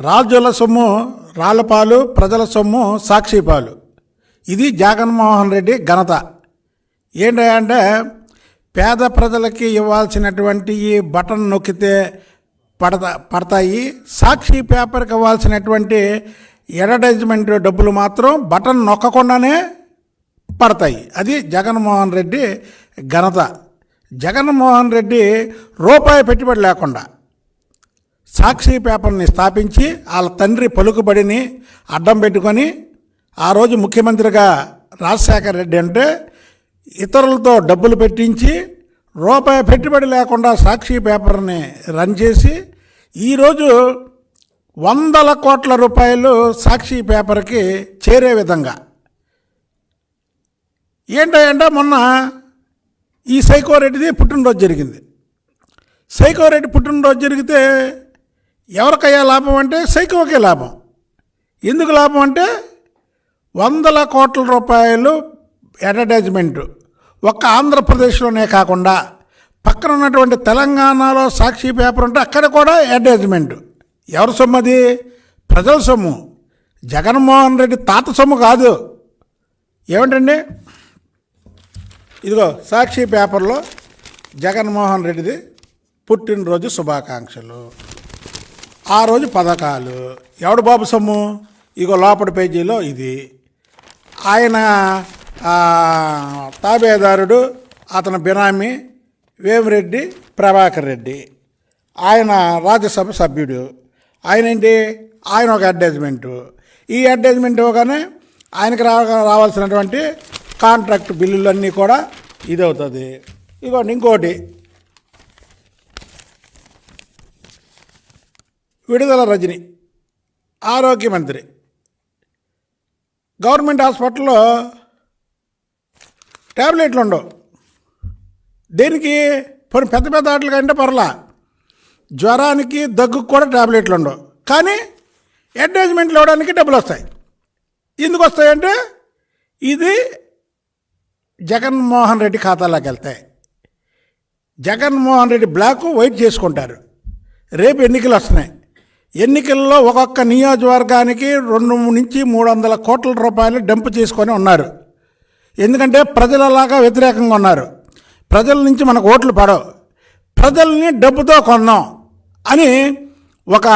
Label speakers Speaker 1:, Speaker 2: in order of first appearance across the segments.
Speaker 1: రాజుల సొమ్ము రాళ్ళపాలు ప్రజల సొమ్ము సాక్షిపాలు. ఇది జగన్మోహన్ రెడ్డి ఘనత. ఏంటంటే పేద ప్రజలకి ఇవ్వాల్సినటువంటి ఈ బటన్ నొక్కితే పడతా పడతాయి. సాక్షి పేపర్కి ఇవ్వాల్సినటువంటి అడ్వర్టైజ్మెంట్ డబ్బులు మాత్రం బటన్ నొక్కకుండానే పడతాయి. అది జగన్మోహన్ రెడ్డి ఘనత. జగన్మోహన్ రెడ్డి రూపాయి పెట్టుబడి లేకుండా సాక్షి పేపర్ని స్థాపించి వాళ్ళ తండ్రి పలుకుబడిని అడ్డం పెట్టుకొని ఆ రోజు ముఖ్యమంత్రిగా రాజశేఖర రెడ్డి అంటే ఇతరులతో డబ్బులు పెట్టించి రూపాయి పెట్టుబడి లేకుండా సాక్షి పేపర్ని రన్ చేసి ఈరోజు వందల కోట్ల రూపాయలు సాక్షి పేపర్కి చేరే విధంగా. ఏంటంటే మొన్న ఈ సైకోరెడ్డిది పుట్టినరోజు జరిగింది. సైకోరెడ్డి పుట్టినరోజు జరిగితే ఎవరికయ్యా లాభం అంటే సైకోకే లాభం. ఎందుకు లాభం అంటే వందల కోట్ల రూపాయలు అడ్వర్టైజ్మెంట్ ఒక్క ఆంధ్రప్రదేశ్లోనే కాకుండా పక్కన ఉన్నటువంటి తెలంగాణలో సాక్షి పేపర్ ఉంటే అక్కడ కూడా అడ్వర్టైజ్మెంట్ ఎవరి సొమ్ము అది? ప్రజల సొమ్ము. జగన్మోహన్ రెడ్డి తాత సొమ్ము కాదు. ఏమిటండి? ఇదిగో సాక్షి పేపర్లో జగన్మోహన్ రెడ్డిది పుట్టినరోజు శుభాకాంక్షలు. ఆ రోజు పథకాలు. ఎవడు బాబు సొమ్ము? ఇగో లోపల పేజీలో ఇది. ఆయన తాబేదారుడు అతని బినామీ వేమిరెడ్డి ప్రభాకర్ రెడ్డి. ఆయన రాజ్యసభ సభ్యుడు. ఆయన ఏంటి? ఆయన ఒక అడ్వర్టైజ్మెంటు. ఈ అడ్వర్టైజ్మెంట్ ఇవ్వగానే ఆయనకి రా రావాల్సినటువంటి కాంట్రాక్ట్ బిల్లులన్నీ కూడా ఇది అవుతుంది ఇంకోటి. విడుదల రజని ఆరోగ్య మంత్రి. గవర్నమెంట్ హాస్పిటల్లో ట్యాబ్లెట్లు ఉండవు. దేనికి? పోనీ పెద్ద పెద్ద ఆటలు కంటే పర్లా. జ్వరానికి దగ్గుకు కూడా ట్యాబ్లెట్లు ఉండవు. కానీ అడ్వర్టైజ్మెంట్లు ఇవ్వడానికి డబ్బులు వస్తాయి. ఎందుకు వస్తాయంటే ఇది జగన్మోహన్ రెడ్డి ఖాతాలోకి వెళ్తాయి. జగన్మోహన్ రెడ్డి బ్లాక్ వైట్ చేసుకుంటారు. రేపు ఎన్నికలు వస్తున్నాయి. ఎన్నికల్లో ఒక్కొక్క నియోజకవర్గానికి రెండు నుంచి మూడు వందల కోట్ల రూపాయలు డంప్ చేసుకొని ఉన్నారు. ఎందుకంటే ప్రజలలాగా వ్యతిరేకంగా ఉన్నారు. ప్రజల నుంచి మనకు ఓట్లు పడవు. ప్రజల్ని డబ్బుతో కొన్నాం అని ఒక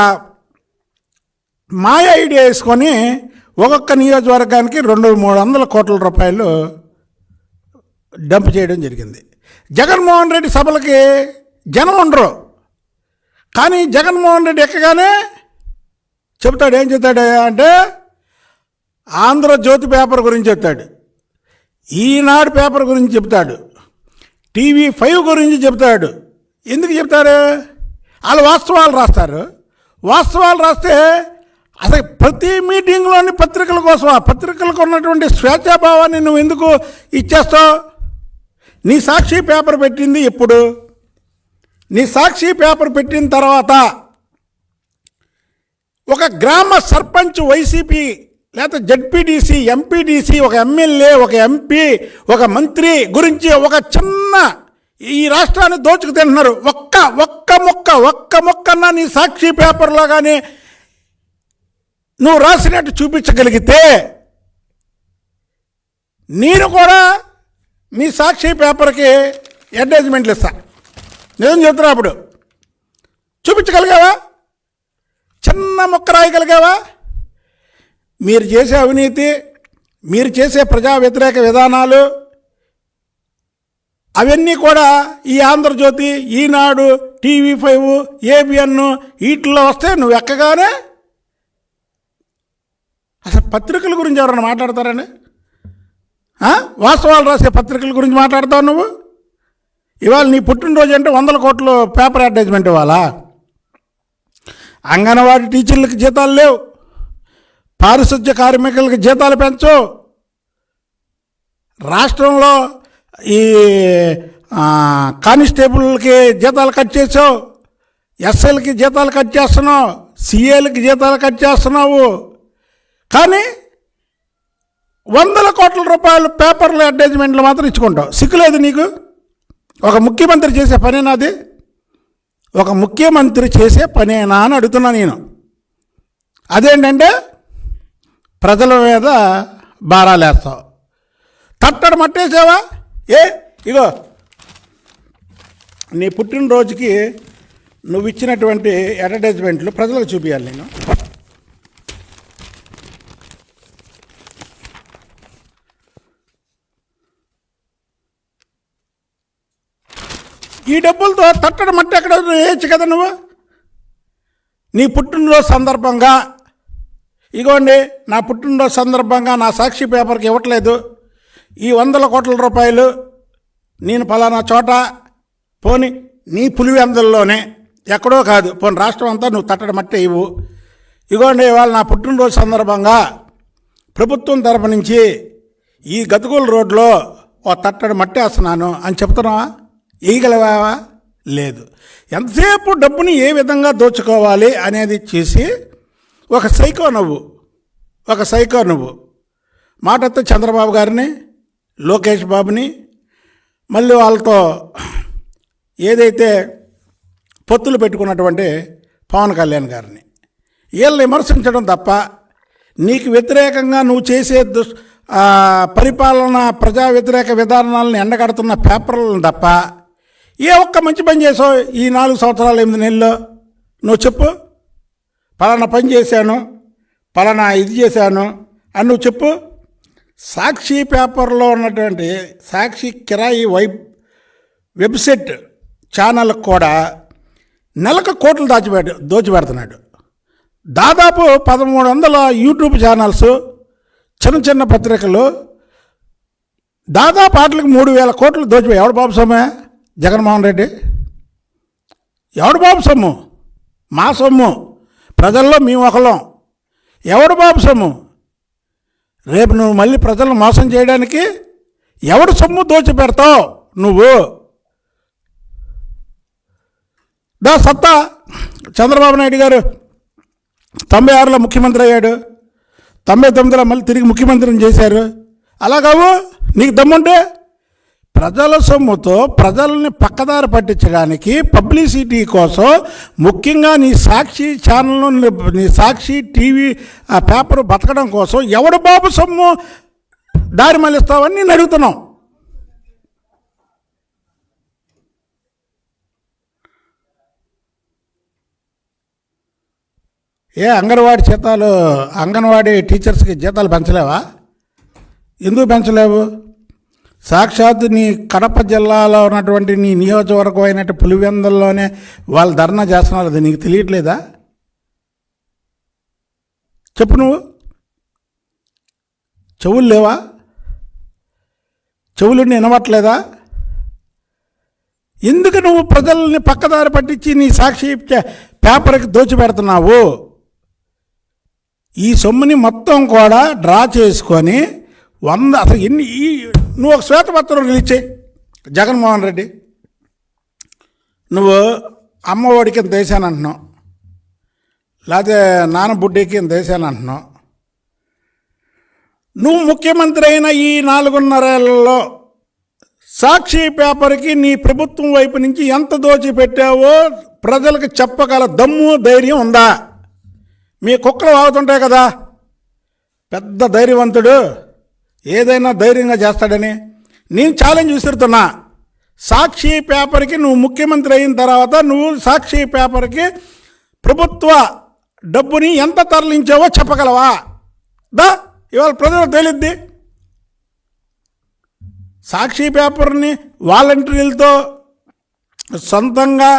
Speaker 1: మాయ ఐడియా వేసుకొని ఒక్కొక్క నియోజకవర్గానికి రెండు మూడు వందల కోట్ల రూపాయలు డంప్ చేయడం జరిగింది. జగన్మోహన్ రెడ్డి సభలకి జనం ఉండరు. కానీ జగన్మోహన్ రెడ్డి ఎక్కగానే చెప్తాడు ఏం చెప్తాడు అంటే ఆంధ్రజ్యోతి పేపర్ గురించి చెప్తాడు. ఈనాడు పేపర్ గురించి చెప్తాడు టీవీ ఫైవ్ గురించి చెప్తాడు ఎందుకు చెప్తారు వాళ్ళు వాస్తవాలు రాస్తారు. వాస్తవాలు రాస్తే అసలు ప్రతి మీటింగ్లోని పత్రికల కోసం ఆ పత్రికలకు ఉన్నటువంటి స్వేచ్ఛాభావాన్ని నువ్వు ఎందుకు ఇచ్చేస్తావు? నీ సాక్షి పేపర్ పెట్టింది ఎప్పుడు? నీ సాక్షి పేపర్ పెట్టిన తర్వాత ఒక గ్రామ సర్పంచ్ వైసీపీ లేకపోతే జడ్పీటీసీ ఎంపీటీసీ ఒక ఎమ్మెల్యే ఒక ఎంపీ ఒక మంత్రి గురించి ఒక చిన్న ఈ రాష్ట్రాన్ని దోచుకు తింటున్నారు ఒక్క ఒక్క మొక్క ఒక్క మొక్కన్నా నీ సాక్షి పేపర్లో కానీ నువ్వు రాసినట్టు చూపించగలిగితే నేను కూడా మీ సాక్షి పేపర్కి అడ్వర్టైజ్మెంట్లు ఇస్తాను నిజం చెప్తున్నా అప్పుడు? చూపించగలిగావా? చిన్న మొక్క రాయగలిగావా? మీరు చేసే అవినీతి మీరు చేసే ప్రజా వ్యతిరేక విధానాలు అవన్నీ కూడా ఈ Andhrajyothy Eenadu TV five ABN వీటిల్లో వస్తే నువ్వు ఎక్కగానే అసలు పత్రికల గురించి ఎవరైనా మాట్లాడతారని? వాస్తవాలు రాసే పత్రికల గురించి మాట్లాడతావు నువ్వు? ఇవాళ నీ పుట్టినరోజు అంటే వందల కోట్లు పేపర్ అడ్వర్టైజ్మెంట్ ఇవ్వాలా? అంగన్వాడీ టీచర్లకు జీతాలు లేవు. పారిశుద్ధ్య కార్మికులకు జీతాలు పెంచు రాష్ట్రంలో ఈ కానిస్టేబుల్కి జీతాలు కట్ చేసావు. ఎస్ఎల్కి జీతాలు కట్ చేస్తున్నావు. సిఏలకి జీతాలు కట్ చేస్తున్నావు. కానీ వందల కోట్ల రూపాయలు పేపర్లు అడ్వర్టైజ్మెంట్లు మాత్రం ఇచ్చుకుంటావు. సిగ్గులేదు నీకు? ఒక ముఖ్యమంత్రి చేసే పనేనా అది ఒక ముఖ్యమంత్రి చేసే పనేనా అని అడుగుతున్నా నేను. అదేంటంటే ప్రజల మీద భారాలేస్తావు. తట్టడు మట్టేసావా ఏ ఇగో నీ పుట్టినరోజుకి నువ్వు ఇచ్చినటువంటి అడ్వర్టైజ్మెంట్లు ప్రజలకు చూపించాలి నేను. ఈ డబ్బులతో తట్టడం మట్టి ఎక్కడ వేయచ్చు కదా నువ్వు? నీ పుట్టినరోజు సందర్భంగా ఇగోండి నా పుట్టినరోజు సందర్భంగా నా సాక్షి పేపర్కి ఇవ్వట్లేదు. ఈ వందల కోట్ల రూపాయలు నేను పలానా చోట పోని నీ పులివెందుల్లోనే ఎక్కడో కాదు పోని రాష్ట్రం అంతా నువ్వు తట్టడం మట్టి ఇవ్వు. ఇగోండి ఇవాళ నా పుట్టినరోజు సందర్భంగా ప్రభుత్వం తరపు నుంచి ఈ గతుకుల రోడ్లో ఓ తట్టడి మట్టేస్తున్నాను అని చెప్తున్నావా? వేయగలవా లేదు. ఎంతసేపు డబ్బుని ఏ విధంగా దోచుకోవాలి అనేది చేసి ఒక సైకో నువ్వు ఒక సైకో నువ్వు. మాటతో చంద్రబాబు గారిని లోకేష్ బాబుని మళ్ళీ వాళ్ళతో ఏదైతే పొత్తులు పెట్టుకున్నటువంటి పవన్ కళ్యాణ్ గారిని. వీళ్ళని విమర్శించడం తప్ప నీకు వ్యతిరేకంగా నువ్వు చేసే దుష్ పరిపాలన ప్రజా వ్యతిరేక విధానాలను ఎండగడుతున్న పేపర్లను తప్ప ఏ ఒక్క మంచి పని చేసావు ఈ నాలుగు సంవత్సరాలు ఎనిమిది నెలల్లో? నువ్వు చెప్పు. పలానా పని చేశాను పలానా ఇది చేశాను అని నువ్వు చెప్పు. సాక్షి పేపర్లో ఉన్నటువంటి సాక్షి కిరాయి వైబ్ వెబ్సైట్ ఛానల్కి కూడా నెలకు కోట్లు దాచిపెట్ట దోచిపెడుతున్నాడు. దాదాపు పదమూడు వందల యూట్యూబ్ ఛానల్స్ చిన్న చిన్న పత్రికలు దాదాపు వాటికి మూడు వేల కోట్లు దోచిపోయాయి ఎవడు బాబు సొమ్మే జగన్మోహన్ రెడ్డి? ఎవడు బాబు సొమ్ము? మా సొమ్ము. ప్రజల్లో మేము ఒకలం ఎవడు బాబు సొమ్ము? రేపు నువ్వు మళ్ళీ ప్రజలను మోసం చేయడానికి ఎవడు సొమ్ము దోచిపెడతావు నువ్వు? దా సత్తా. చంద్రబాబు నాయుడు గారు తొంభై ఆరులో ముఖ్యమంత్రి అయ్యాడు. తొంభై తొమ్మిదిలో మళ్ళీ తిరిగి ముఖ్యమంత్రిని చేశారు. అలా కావు నీకు దమ్ముంటే ప్రజల సొమ్ముతో ప్రజల్ని పక్కదారి పట్టించడానికి పబ్లిసిటీ కోసం ముఖ్యంగా నీ సాక్షి ఛానల్ నీ సాక్షి టీవీ ఆ పేపర్ బతకడం కోసం ఎవడు బాబు సొమ్ము దారి మళ్ళిస్తావని నేను అడుగుతున్నాం. ఏ అంగన్వాడీ జీతాలు అంగన్వాడీ టీచర్స్కి జీతాలు పెంచలేవా? ఎందుకు పెంచలేవు? సాక్షాత్ నీ కడప జిల్లాలో ఉన్నటువంటి నీ నియోజకవర్గం అయినట్టు పులివెందుల్లోనే వాళ్ళు ధర్నా చేస్తున్నారు. అది నీకు తెలియట్లేదా? చెప్పు నువ్వు. చెవులు లేవా? చెవులు వినవట్లేదా ఎందుకు నువ్వు ప్రజల్ని పక్కదారి పట్టించి నీ సాక్షి చే- పేపర్కి దోచిపెడుతున్నావు? ఈ సొమ్ముని మొత్తం కూడా డ్రా చేసుకొని వంద అసలు ఎన్ని ఈ నువ్వు ఒక శ్వేతపత్రం రిలీజ్ చేయి. జగన్మోహన్ రెడ్డి. నువ్వు అమ్మఒడికి ఇంత వేసాను అంటున్నావు. లేకపోతే నాన్న బుడ్డికి ఇంత వేసాను అంటున్నావు. నువ్వు ముఖ్యమంత్రి అయిన ఈ నాలుగున్నరేళ్ళలో సాక్షి పేపర్కి నీ ప్రభుత్వం వైపు నుంచి ఎంత దోచి పెట్టావో ప్రజలకు చెప్పగల దమ్ము ధైర్యం ఉందా? మీ కుక్కలు వాగుతుంటాయి కదా. పెద్ద ధైర్యవంతుడు. ఏదైనా ధైర్యంగా చేస్తాడని నేను ఛాలెంజ్ విసురుతున్నా. సాక్షి పేపర్కి నువ్వు ముఖ్యమంత్రి అయిన తర్వాత నువ్వు సాక్షి పేపర్కి ప్రభుత్వ డబ్బుని ఎంత తరలించావో చెప్పగలవా? దా ఇవాళ ప్రజలకు తెలియద్ది సాక్షి పేపర్ని వాలంటీర్లతో సొంతంగా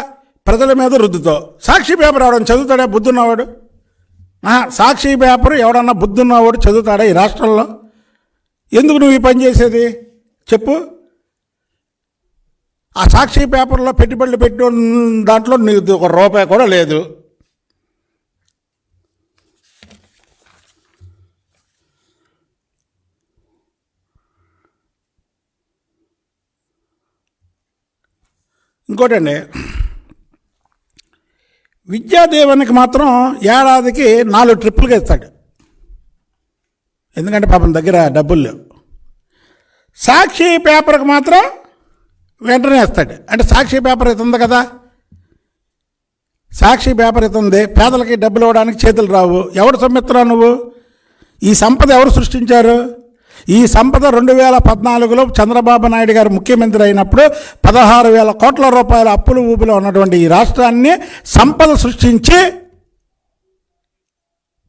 Speaker 1: ప్రజల మీద రుద్దుతో. సాక్షి పేపర్ ఎవడన్నా చదువుతాడా? బుద్ధున్నవాడు? సాక్షి పేపర్ ఎవడన్నా బుద్ధున్నవాడు చదువుతాడా ఈ రాష్ట్రంలో? ఎందుకు నువ్వు ఈ పని చేసేది? చెప్పు. ఆ సాక్షి పేపర్లో పెట్టుబడులు పెట్టిన దాంట్లో నీకు ఒక రూపాయి కూడా లేదు. ఇంకోటండి విద్యాదేవనికి మాత్రం ఏడాదికి నాలుగు ట్రిప్పులుగా ఇస్తాడు. ఎందుకంటే పాపం దగ్గర డబ్బులు లేవు. సాక్షి పేపర్కి మాత్రం వెంటనే వేస్తాడు. అంటే సాక్షి పేపర్ అయితే ఉంది కదా. సాక్షి పేపర్ ఇస్తుంది పేదలకి డబ్బులు ఇవ్వడానికి చేతులు రావు. ఎవడు సొమ్మిస్తున్నావు నువ్వు? ఈ సంపద ఎవరు సృష్టించారు? ఈ సంపద రెండు వేల పద్నాలుగులో చంద్రబాబు నాయుడు గారు ముఖ్యమంత్రి అయినప్పుడు పదహారు వేల కోట్ల రూపాయల అప్పులు ఊపిలో ఉన్నటువంటి ఈ రాష్ట్రాన్ని సంపద సృష్టించి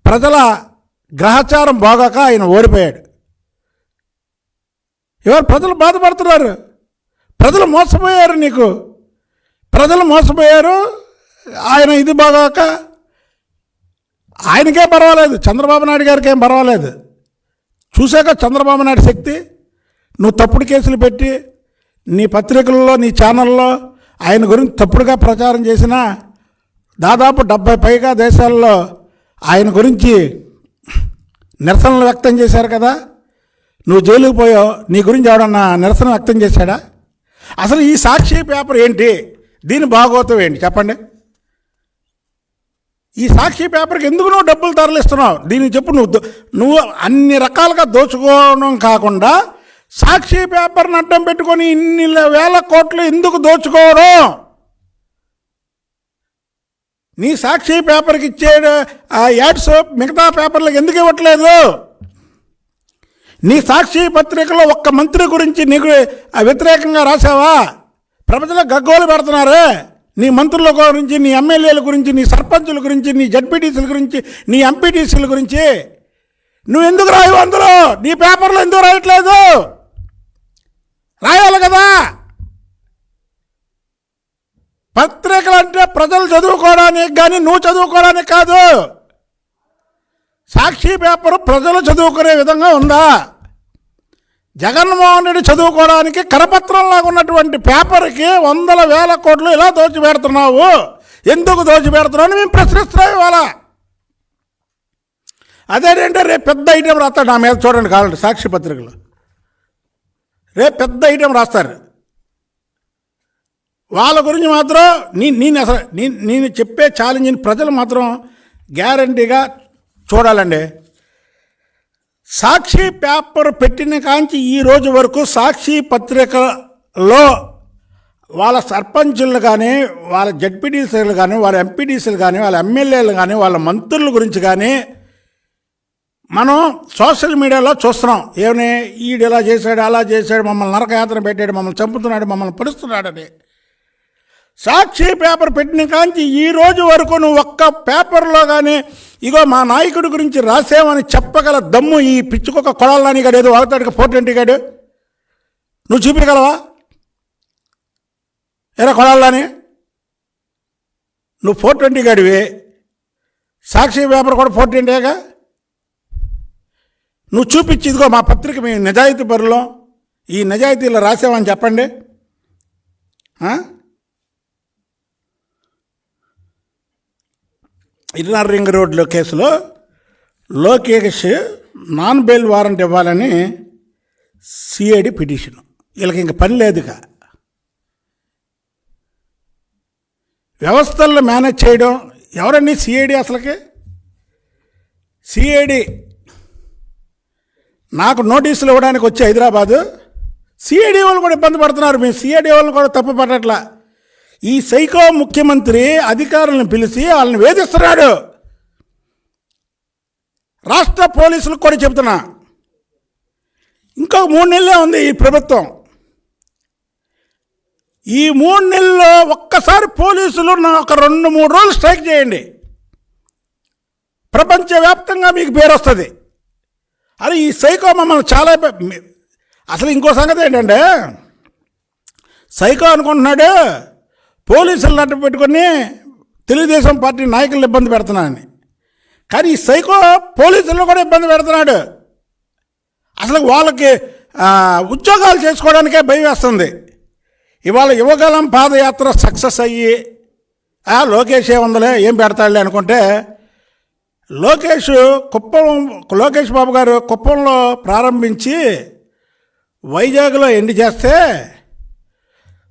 Speaker 1: ప్రజల గ్రహచారం బాగాక ఆయన ఓడిపోయాడు. ఎవరు ప్రజలు బాధపడుతున్నారు? ప్రజలు మోసపోయారు నీకు. ప్రజలు మోసపోయారు ఆయన ఇది బాగాక ఆయనకే పర్వాలేదు చంద్రబాబు నాయుడు గారికి ఏం పర్వాలేదు. చూశాక చంద్రబాబు నాయుడు శక్తి నువ్వు తప్పుడు కేసులు పెట్టి నీ పత్రికల్లో నీ ఛానల్లో ఆయన గురించి తప్పుడుగా ప్రచారం చేసిన దాదాపు డెబ్బై పైగా దేశాల్లో ఆయన గురించి నిరసనలు వ్యక్తం చేశారు కదా? నువ్వు జైలుకు పోయావు నీ గురించి ఎవడన్నా నిరసన వ్యక్తం చేశాడా? అసలు ఈ సాక్షి పేపర్ ఏంటి? దీని భాగోతం ఏంటి? చెప్పండి. ఈ సాక్షి పేపర్కి ఎందుకు నువ్వు డబ్బులు తరలిస్తున్నావు? దీనికి చెప్పు నువ్వు నువ్వు అన్ని రకాలుగా దోచుకోవడం కాకుండా సాక్షి పేపర్ని అడ్డం పెట్టుకొని ఇన్ని వేల కోట్లు ఎందుకు దోచుకోవడం? నీ సాక్షి పేపర్కి ఇచ్చే ఆ యాడ్స్ మిగతా పేపర్లకు ఎందుకు ఇవ్వట్లేదు? నీ సాక్షి పత్రికలో ఒక్క మంత్రి గురించి నీకు వ్యతిరేకంగా రాసావా? ప్రపంచంలో గగ్గోలు పెడుతున్నారు. నీ మంత్రుల గురించి నీ ఎమ్మెల్యేల గురించి నీ సర్పంచుల గురించి నీ జడ్పీటీసీల గురించి నీ ఎంపీటీసీల గురించి. నువ్వు ఎందుకు రాయవు అందులో? నీ పేపర్లో ఎందుకు రాయట్లేదు? రాయాలి కదా? పత్రికలు అంటే ప్రజలు చదువుకోవడానికి కానీ నువ్వు చదువుకోవడానికి కాదు. సాక్షి పేపర్ ప్రజలు చదువుకునే విధంగా ఉందా? జగన్మోహన్ రెడ్డి చదువుకోవడానికి కరపత్రంలాగా ఉన్నటువంటి పేపర్కి వందల వేల కోట్లు ఇలా దోచిపెడుతున్నావు. ఎందుకు దోచిపెడుతున్నావు అని మేము ప్రశ్నిస్తున్నాం ఇవాళ. అదేంటంటే రేపు పెద్ద ఐటెం రాస్తాడు నా మీద చూడండి కావాలంటే సాక్షి పత్రికలు. రేపు పెద్ద ఐటెం రాస్తారు. వాళ్ళ గురించి మాత్రం నేను నేను అసలు నేను నేను చెప్పే ఛాలెంజ్ని ప్రజలు మాత్రం గ్యారంటీగా చూడాలండి. సాక్షి పేపర్ పెట్టిన కాంచి ఈ రోజు వరకు సాక్షి పత్రికలో వాళ్ళ సర్పంచులు కానీ వాళ్ళ జడ్పీటీసీలు కానీ వాళ్ళ ఎంపీటీసీలు కానీ వాళ్ళ ఎమ్మెల్యేలు కానీ వాళ్ళ మంత్రుల గురించి కానీ మనం సోషల్ మీడియాలో చూస్తున్నాం. ఏమని ఈడు ఇలా చేశాడు అలా చేశాడు మమ్మల్ని నరకయాత్ర పెట్టాడు మమ్మల్ని చంపుతున్నాడు మమ్మల్ని పరుస్తున్నాడని సాక్షి పేపర్ పెట్టిన కాంచి ఈ రోజు వరకు నువ్వు ఒక్క పేపర్లో కానీ ఇగో మా నాయకుడి గురించి రాసామని చెప్పగల దమ్ము ఈ పిచ్చుకొక కొడాలని గాడు ఏదో వాగుతాడు ఫోర్ గాడు? నువ్వు చూపించగలవా? ఎరా కొడాలని? నువ్వు ఫోర్ ట్వంటీ గడివి? సాక్షి పేపర్ కూడా ఫోర్ ట్వంటీగా నువ్వు చూపించి ఇదిగో మా పత్రిక మేము నిజాయితీ పరులో ఈ నిజాయితీలో రాసామని చెప్పండి. ఇన్నర్ రింగ్ రోడ్లో కేసులో లోకేష్ నాన్ బెయిల్ వారెంట్ ఇవ్వాలని సిఐడి పిటిషన్. వీళ్ళకి ఇంక పని లేదుగా. వ్యవస్థలను మేనేజ్ చేయడం ఎవరండి సిఐడి అసలుకి? సిఐడి నాకు నోటీసులు ఇవ్వడానికి వచ్చి హైదరాబాదు. సిఐడి వాళ్ళు కూడా ఇబ్బంది పడుతున్నారు. మీ సిఐడి వాళ్ళని కూడా తప్పు పట్టట్లా ఈ సైకో ముఖ్యమంత్రి అధికారులను పిలిచి వాళ్ళని వేధిస్తున్నాడు. రాష్ట్ర పోలీసులకు కూడా చెబుతున్నా. ఇంకొక మూడు నెలలే ఉంది ఈ ప్రభుత్వం. ఈ మూడు నెలల్లో ఒక్కసారి పోలీసులు నా ఒక రెండు మూడు రోజులు స్ట్రైక్ చేయండి. ప్రపంచవ్యాప్తంగా మీకు పేరు వస్తుంది. అరే ఈ సైకో మమ్మల్ని చాలా అసలు ఇంకో సంగతి ఏంటంటే సైకో అనుకుంటున్నాడు పోలీసులను అడ్డు పెట్టుకొని తెలుగుదేశం పార్టీ నాయకులను ఇబ్బంది పెడుతున్నాడని కానీ ఈ సైకో పోలీసులను కూడా ఇబ్బంది పెడుతున్నాడు. అసలు వాళ్ళకి ఉద్యోగాలు చేసుకోవడానికే భయం వేస్తుంది. ఇవాళ యువగలం పాదయాత్ర సక్సెస్ అయ్యి ఆ, లోకేష్ ఏముందలే ఏం పెడతాడులే అనుకుంటే లోకేష్ కుప్పం లోకేష్ బాబు గారు కుప్పంలో ప్రారంభించి వైజాగ్లో ఎండి చేస్తే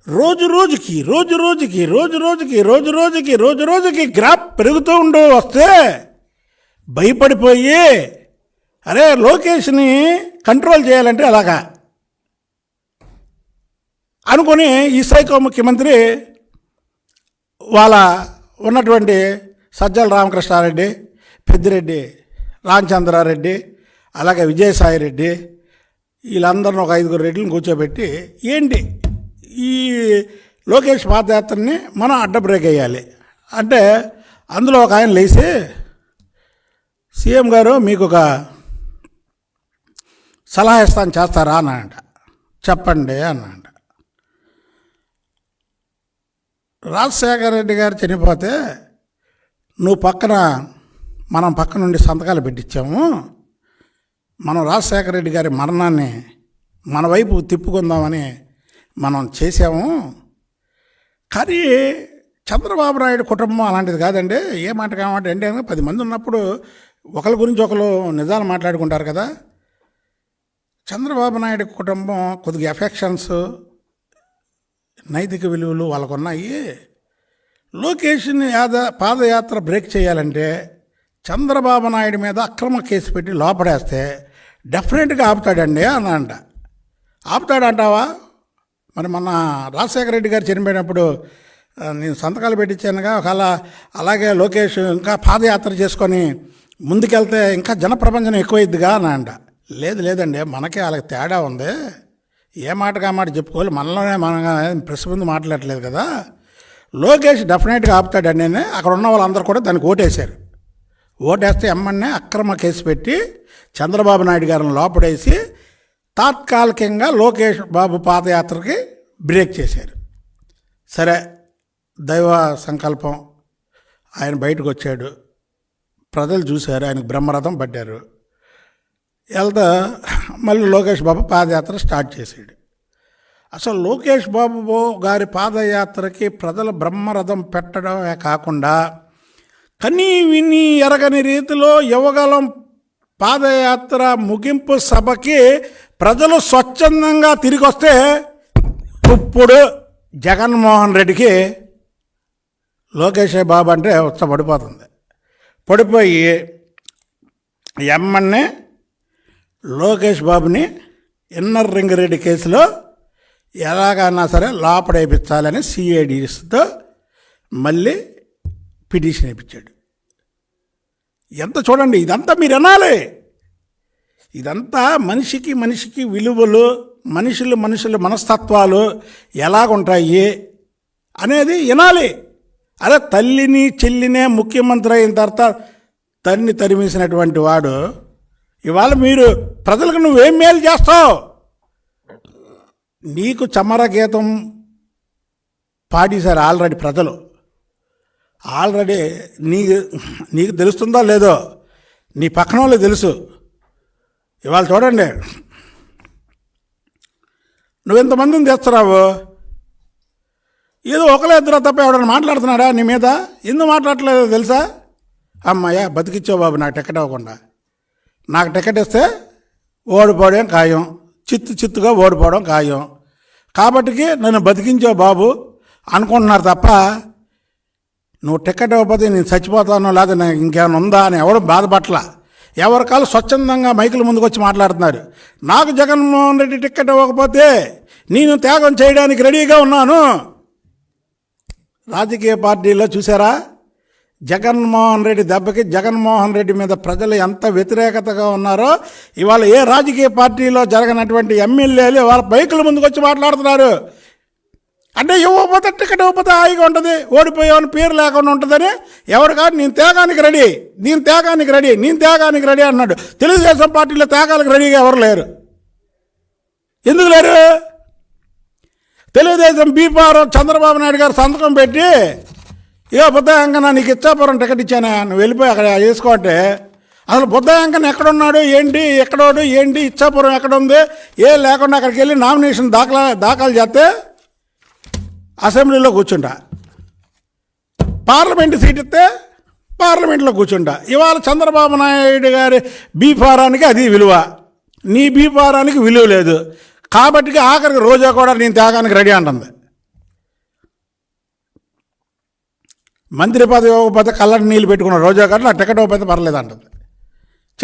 Speaker 1: రోజు రోజుకి రోజు రోజుకి రోజు రోజుకి రోజు రోజుకి రోజు రోజుకి గ్రాఫ్ పెరుగుతూ ఉంటూ వస్తే భయపడిపోయి అరే లోకేష్ని కంట్రోల్ చేయాలంటే అలాగా. అనుకొని ఈ సైకో ముఖ్యమంత్రి వాళ్ళ ఉన్నటువంటి సజ్జల రామకృష్ణారెడ్డి పెద్దిరెడ్డి రామచంద్రారెడ్డి అలాగే విజయసాయిరెడ్డి వీళ్ళందరిని ఒక ఐదుగురు రెడ్లను కూర్చోబెట్టి ఏంటి ఈ లోకేష్ పాదయాత్రని మనం అడ్డ బ్రేక్ వేయాలి. అంటే అందులో ఒక ఆయన లేచి సీఎం గారు మీకు ఒక సలహా ఇస్తాను చేస్తారా అన్నాడంట. చెప్పండి అన్నాడంట. రాజశేఖర రెడ్డి గారు చనిపోతే నువ్వు పక్కన మనం పక్క నుండి సంతకాలు పెట్టించాము. మనం రాజశేఖర రెడ్డి గారి మరణాన్ని మన వైపు తిప్పుకుందామని మనం చేసాము కానీ చంద్రబాబు నాయుడు కుటుంబం అలాంటిది కాదండి. ఏ మాట కామాట అంటే పది మంది ఉన్నప్పుడు ఒకరి గురించి ఒకరు నిజాలు మాట్లాడుకుంటారు కదా. చంద్రబాబు నాయుడు కుటుంబం కొద్దిగా ఎఫెక్షన్స్ నైతిక విలువలు వాళ్ళకున్నాయి. లోకేష్ని యాద పాదయాత్ర బ్రేక్ చేయాలంటే చంద్రబాబు నాయుడు మీద అక్రమ కేసు పెట్టి లోపడేస్తే డెఫినెట్గా ఆపుతాడండి అని అంట ఆపుతాడంటావా? మరి మొన్న రాజశేఖర రెడ్డి గారు చనిపోయినప్పుడు నేను సంతకాలు పెట్టించానుగా ఒకవేళ అలాగే లోకేష్ ఇంకా పాదయాత్ర చేసుకొని ముందుకెళ్తే ఇంకా జనప్రపంచం ఎక్కువైద్దిగా అని అంట. లేదు లేదండి మనకే వాళ్ళకి తేడా ఉంది. ఏ మాటగా మాట చెప్పుకోవాలి మనలోనే మన ప్రెస్ ముందు మాట్లాడలేదు కదా. లోకేష్ డెఫినెట్గా ఆపుతాడని అని అక్కడ ఉన్న వాళ్ళందరూ కూడా దానికి ఓటేశారు. ఓటేస్తే ఎమ్మన్నే అక్రమ కేసు పెట్టి చంద్రబాబు నాయుడు గారిని లోపడేసి తాత్కాలికంగా లోకేష్ బాబు పాదయాత్రకి బ్రేక్ చేశారు. సరే దైవ సంకల్పం ఆయన బయటకు వచ్చాడు. ప్రజలు చూశారు ఆయనకు బ్రహ్మరథం పడ్డారు వెళ్తా మళ్ళీ లోకేష్ బాబు పాదయాత్ర స్టార్ట్ చేశాడు. అసలు లోకేష్ బాబు గారి పాదయాత్రకి ప్రజలు బ్రహ్మరథం పెట్టడమే కాకుండా కనీ విని ఎరగని రీతిలో యువగలం పాదయాత్ర ముగింపు సభకి ప్రజలు స్వచ్ఛందంగా తిరిగి వస్తే ఇప్పుడు జగన్మోహన్ రెడ్డికి లోకేష్ బాబు అంటే ఉత్స పడిపోతుంది. పడిపోయి ఎమ్మన్నే లోకేష్ బాబుని ఇన్నర్ రింగ్ రెడ్డి కేసులో ఎలాగైనా సరే లోపడేపించాలని సిఐడిస్తో మళ్ళీ పిటిషన్ వేయించాడు ఎంత చూడండి ఇదంతా మీరు వినాలి. ఇదంతా మనిషికి మనిషికి విలువలు మనుషులు మనుషుల మనస్తత్వాలు ఎలాగుంటాయి అనేది వినాలి. అదే తల్లిని చెల్లినే ముఖ్యమంత్రి అయిన తర్వాత తన్ని తరిమేసినటువంటి వాడు ఇవాళ మీరు ప్రజలకు నువ్వేం మేలు చేస్తావు? నీకు చమర గీతం పాడేశారు ఆల్రెడీ ప్రజలు. ఆల్రెడీ నీకు నీకు తెలుస్తుందో లేదో నీ పక్కన వాళ్ళు తెలుసు. ఇవాళ చూడండి. నువ్వు ఇంతమందిని తెస్తున్నావు? ఏదో ఒకలే ఇద్దరు తప్ప ఎవడన్నా మాట్లాడుతున్నాడా నీ మీద? ఎందుకు మాట్లాడట్లేదో తెలుసా? అమ్మాయ్యా బతికిచ్చావు బాబు నాకు టికెట్ అవ్వకుండా. నాకు టికెట్ ఇస్తే ఓడిపోవడం ఖాయం. చిత్తు చిత్తుగా ఓడిపోవడం ఖాయం. కాబట్టికి నన్ను బతికించావు బాబు అనుకుంటున్నారు తప్ప నువ్వు టికెట్ ఇవ్వకపోతే నేను చచ్చిపోతాను లేదా నాకు ఇంకేమైనా ఉందా అని ఎవరు బాధపట్ల ఎవరికాలు స్వచ్ఛందంగా మైకుల ముందుకు వచ్చి మాట్లాడుతున్నారు. నాకు జగన్మోహన్ రెడ్డి టిక్కెట్ ఇవ్వకపోతే నేను త్యాగం చేయడానికి రెడీగా ఉన్నాను. రాజకీయ పార్టీలో చూసారా? జగన్మోహన్ రెడ్డి దెబ్బకి జగన్మోహన్ రెడ్డి మీద ప్రజలు ఎంత వ్యతిరేకతగా ఉన్నారో ఇవాళ ఏ రాజకీయ పార్టీలో జరగనటువంటి ఎమ్మెల్యేలు వాళ్ళ బైకుల ముందుకు వచ్చి మాట్లాడుతున్నారు. అంటే ఇవ్వకపోతే టికెట్ ఇవ్వకపోతే హాయిగా ఉంటుంది. ఓడిపోయావని పేరు లేకుండా ఉంటుందని ఎవరు కాదు నేను తేగానికి రెడీ నేను తేగానికి రెడీ నేను తేగానికి రెడీ అన్నాడు. తెలుగుదేశం పార్టీలో తేగాలకు రెడీగా ఎవరు లేరు? ఎందుకు లేరు? తెలుగుదేశం బీపారం చంద్రబాబు నాయుడు గారు సంతకం పెట్టి ఏ బుద్ధయంకన నీకు ఇచ్చాపురం టికెట్ ఇచ్చానా నువ్వు వెళ్ళిపోయి అక్కడ వేసుకోంటే అసలు బుద్ధయంకన ఎక్కడున్నాడు ఏంటి ఎక్కడోడు ఏంటి ఇచ్చాపురం ఎక్కడ ఉంది ఏ లేకుండా అక్కడికి వెళ్ళి నామినేషన్ దాఖలా దాఖలు చేస్తే అసెంబ్లీలో కూర్చుంటా. పార్లమెంట్ సీట్ ఇస్తే పార్లమెంట్లో కూర్చుంటా. ఇవాళ చంద్రబాబు నాయుడు గారి బీఫారానికి అది విలువ. నీ బీఫారానికి విలువ లేదు. కాబట్టి ఆఖరికి రోజా కూడా నేను త్యాగానికి రెడీ అంటుంది. మంత్రి పదవి ఇవ్వకపోతే కళ్ళని నీళ్ళు పెట్టుకున్న రోజా గారు నా టికెట్ ఇవ్వకపోతే పర్లేదు అంటుంది.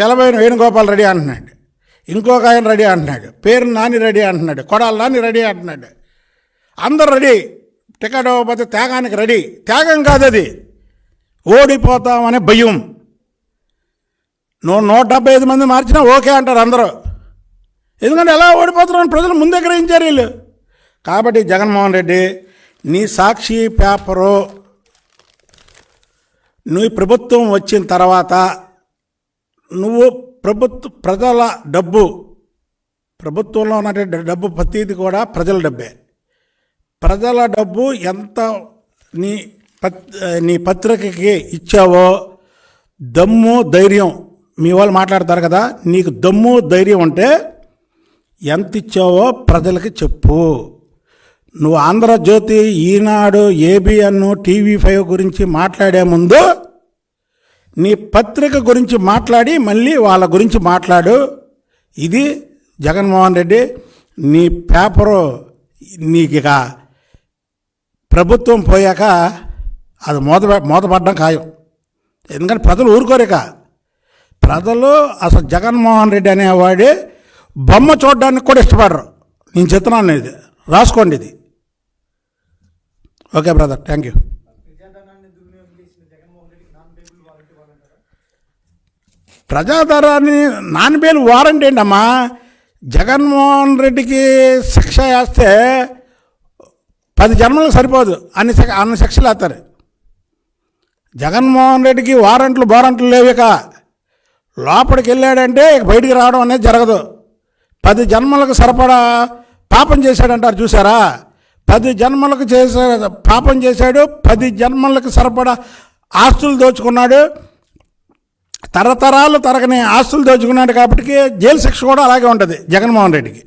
Speaker 1: చలబోయిన వేణుగోపాల్ రెడీ అంటున్నాడు. ఇంకొక ఆయన రెడీ అంటున్నాడు. పేరు నాని రెడీ అంటున్నాడు. కొడాలి నాని రెడీ అంటున్నాడు. అందరు రెడీ. టికెట్ ఇవ్వకపోతే త్యాగానికి రెడీ. త్యాగం కాదు అది ఓడిపోతామనే భయం. నువ్వు నూట డెబ్బై ఐదు మంది మార్చినా ఓకే అంటారు అందరూ. ఎందుకంటే ఎలా ఓడిపోతున్నారని ప్రజలు ముందే గ్రహించారు వీళ్ళు. కాబట్టి జగన్మోహన్ రెడ్డి నీ సాక్షి పేపరు నువ్వు ప్రభుత్వం వచ్చిన తర్వాత నువ్వు ప్రభుత్వ ప్రజల డబ్బు ప్రభుత్వంలో ఉన్నటువంటి డబ్బు ప్రతీది కూడా ప్రజల డబ్బే. ప్రజల డబ్బు ఎంత నీ పత్ నీ పత్రికకి ఇచ్చావో దమ్ము ధైర్యం మీ వాళ్ళు మాట్లాడతారు కదా నీకు దమ్ము ధైర్యం ఉంటే ఎంత ఇచ్చావో ప్రజలకి చెప్పు. నువ్వు Andhrajyothy Eenadu ABN TV five గురించి మాట్లాడే ముందు నీ పత్రిక గురించి మాట్లాడి మళ్ళీ వాళ్ళ గురించి మాట్లాడు. ఇది జగన్మోహన్ రెడ్డి నీ పేపరు నీకు ఇక ప్రభుత్వం పోయాక అది మూత మూతపడడం ఖాయం. ఎందుకంటే ప్రజలు ఊరుకోరేక. ప్రజలు అసలు జగన్మోహన్ రెడ్డి అనేవాడే బొమ్మ చూడడానికి కూడా ఇష్టపడరు. నేను చెప్తున్నాను ఇది. రాసుకోండి ఇది. Okay brother thank you.
Speaker 2: ప్రజాధనాన్ని దుర్వినియోగం నాన్ వారంటీ
Speaker 1: వారంటీ ఏంటమ్మా? జగన్మోహన్ రెడ్డికి శిక్ష వేస్తే పది జన్మలకు సరిపోదు. అన్ని అన్ని శిక్షలు వేస్తారు. జగన్మోహన్ రెడ్డికి వారంట్లు బోరంట్లు లేవు ఇక. లోపలికి వెళ్ళాడంటే ఇక బయటికి రావడం అనేది జరగదు. పది జన్మలకు సరిపడా పాపం చేశాడంటారు చూసారా పది జన్మలకు చేసే పాపం చేశాడు. పది జన్మలకు సరిపడా ఆస్తులు దోచుకున్నాడు. తరతరాలు తరగని ఆస్తులు దోచుకున్నాడు కాబట్టి జైలు శిక్ష కూడా అలాగే ఉంటుంది జగన్మోహన్ రెడ్డికి.